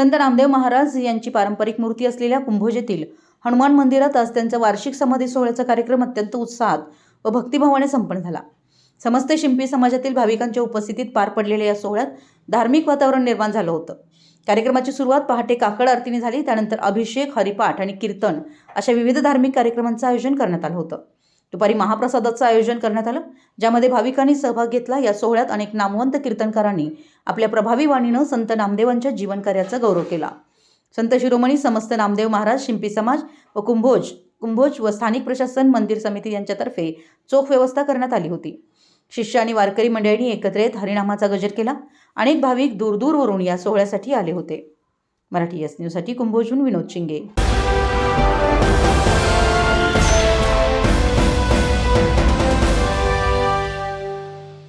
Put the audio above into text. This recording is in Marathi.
संत नामदेव महाराज यांची पारंपरिक मूर्ती असलेल्या कुंभोजेतील हनुमान मंदिरात आज त्यांचा वार्षिक समाधी सोहळ्याचा कार्यक्रम अत्यंत उत्साहात व भक्तिभावाने संपन्न झाला. समस्त शिंपी समाजातील भाविकांच्या उपस्थितीत पार पडलेल्या या सोहळ्यात धार्मिक वातावरण निर्माण झालं होतं. कार्यक्रमाची सुरुवात पहाटे काकड आरतीने झाली त्यानंतर अभिषेक हरिपाठ आणि कीर्तन अशा विविध धार्मिक कार्यक्रमांचं आयोजन करण्यात आलं होतं. दुपारी महाप्रसादाचं आयोजन करण्यात आलं ज्यामध्ये भाविकांनी सहभाग घेतला. या सोहळ्यात अनेक नामवंत कीर्तनकारांनी आपल्या प्रभावी वाणीनं संत नामदेवांच्या जीवनकार्याचा गौरव केला. संत शिरोमणी समस्त नामदेव महाराज शिंपी समाज व कुंभोज कुंभोज व स्थानिक प्रशासन मंदिर समिती यांच्यातर्फे चोख व्यवस्था करण्यात आली होती. शिष्य आणि वारकरी मंडळींनी एकत्र येत हरिनामाचा गजर केला. अनेक भाविक दूरदूरवरून या सोहळ्यासाठी आले होते. मराठी एस न्यूजसाठी कुंभोजहून विनोद शिंगे.